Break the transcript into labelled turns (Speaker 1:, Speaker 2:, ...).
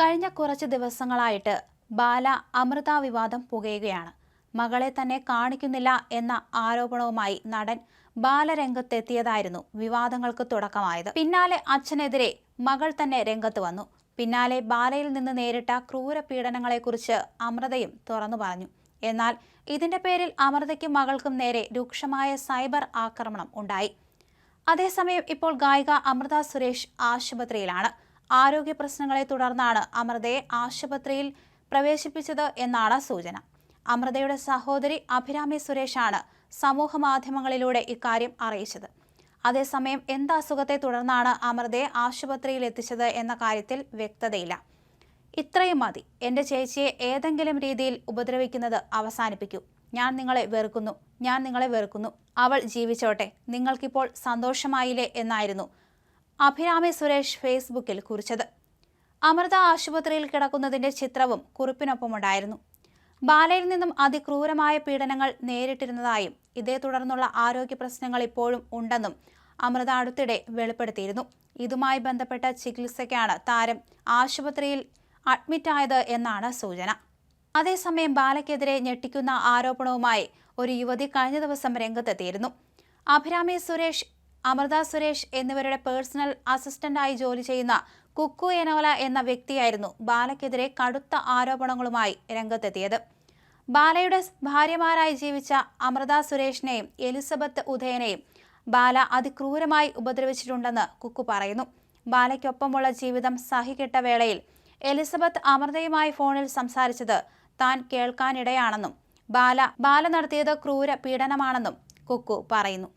Speaker 1: കഴിഞ്ഞ കുറച്ച് ദിവസങ്ങളായിട്ട് ബാല അമൃത വിവാദം പുകയുകയാണ്. മകളെ തന്നെ കാണിക്കുന്നില്ല എന്ന ആരോപണവുമായി നടൻ ബാലരംഗത്തെത്തിയതായിരുന്നു വിവാദങ്ങൾക്ക് തുടക്കമായത്. പിന്നാലെ അച്ഛനെതിരെ മകൾ തന്നെ രംഗത്ത് വന്നു. പിന്നാലെ ബാലയിൽ നിന്ന് നേരിട്ട ക്രൂരപീഡനങ്ങളെക്കുറിച്ച് അമൃതയും തുറന്നു പറഞ്ഞു. എന്നാൽ ഇതിന്റെ പേരിൽ അമൃതയ്ക്കും മകൾക്കും നേരെ രൂക്ഷമായ സൈബർ ആക്രമണം ഉണ്ടായി. അതേസമയം ഇപ്പോൾ ഗായിക അമൃത സുരേഷ് ആശുപത്രിയിലാണ്. ആരോഗ്യ പ്രശ്നങ്ങളെ തുടർന്നാണ് അമൃതയെ ആശുപത്രിയിൽ പ്രവേശിപ്പിച്ചത് എന്നാണ് സൂചന. അമൃതയുടെ സഹോദരി അഭിരാമി സുരേഷാണ് സമൂഹ മാധ്യമങ്ങളിലൂടെ ഇക്കാര്യം അറിയിച്ചത്. അതേസമയം എന്ത് അസുഖത്തെ തുടർന്നാണ് അമൃതയെ ആശുപത്രിയിൽ എത്തിച്ചത് എന്ന കാര്യത്തിൽ വ്യക്തതയില്ല. ഇത്രയും മതി. എന്റെ ചേച്ചിയെ ഏതെങ്കിലും രീതിയിൽ ഉപദ്രവിക്കുന്നത് അവസാനിപ്പിക്കൂ. ഞാൻ നിങ്ങളെ വെറുക്കുന്നു. ഞാൻ നിങ്ങളെ വെറുക്കുന്നു. അവൾ ജീവിച്ചോട്ടെ. നിങ്ങൾക്കിപ്പോൾ സന്തോഷമായില്ലേ എന്നായിരുന്നു അഭിരാമി സുരേഷ് ഫേസ്ബുക്കിൽ കുറിച്ചത്. അമൃത ആശുപത്രിയിൽ കിടക്കുന്നതിന്റെ ചിത്രവും കുറിപ്പിനൊപ്പമുണ്ടായിരുന്നു. ബാലയിൽ നിന്നും അതിക്രൂരമായ പീഡനങ്ങൾ നേരിട്ടിരുന്നതായും ഇതേ തുടർന്നുള്ള ആരോഗ്യ പ്രശ്നങ്ങൾ ഇപ്പോഴും ഉണ്ടെന്നും അമൃത അടുത്തിടെ വെളിപ്പെടുത്തിയിരുന്നു. ഇതുമായി ബന്ധപ്പെട്ട ചികിത്സയ്ക്കാണ് താരം ആശുപത്രിയിൽ അഡ്മിറ്റായത് എന്നാണ് സൂചന. അതേസമയം ബാലയ്ക്കെതിരെ ഞെട്ടിക്കുന്ന ആരോപണവുമായി ഒരു യുവതി കഴിഞ്ഞ ദിവസം രംഗത്തെത്തിയിരുന്നു. അഭിരാമി സുരേഷ് അമൃത സുരേഷ് എന്നിവരുടെ പേഴ്സണൽ അസിസ്റ്റന്റായി ജോലി ചെയ്യുന്ന കുക്കു എനോല എന്ന വ്യക്തിയായിരുന്നു ബാലയ്ക്കെതിരെ കടുത്ത ആരോപണങ്ങളുമായി രംഗത്തെത്തിയത്. ബാലയുടെ ഭാര്യമാരായി ജീവിച്ച അമൃത സുരേഷിനെയും എലിസബത്ത് ഉദയനെയും ബാല അതിക്രൂരമായി ഉപദ്രവിച്ചിട്ടുണ്ടെന്ന് കുക്കു പറയുന്നു. ബാലയ്ക്കൊപ്പമുള്ള ജീവിതം സഹികെട്ട വേളയിൽ എലിസബത്ത് അമൃതയുമായി ഫോണിൽ സംസാരിച്ചത് താൻ കേൾക്കാനിടയാണെന്നും ബാല ബാല നടത്തിയത് ക്രൂര പീഡനമാണെന്നും കുക്കു പറയുന്നു.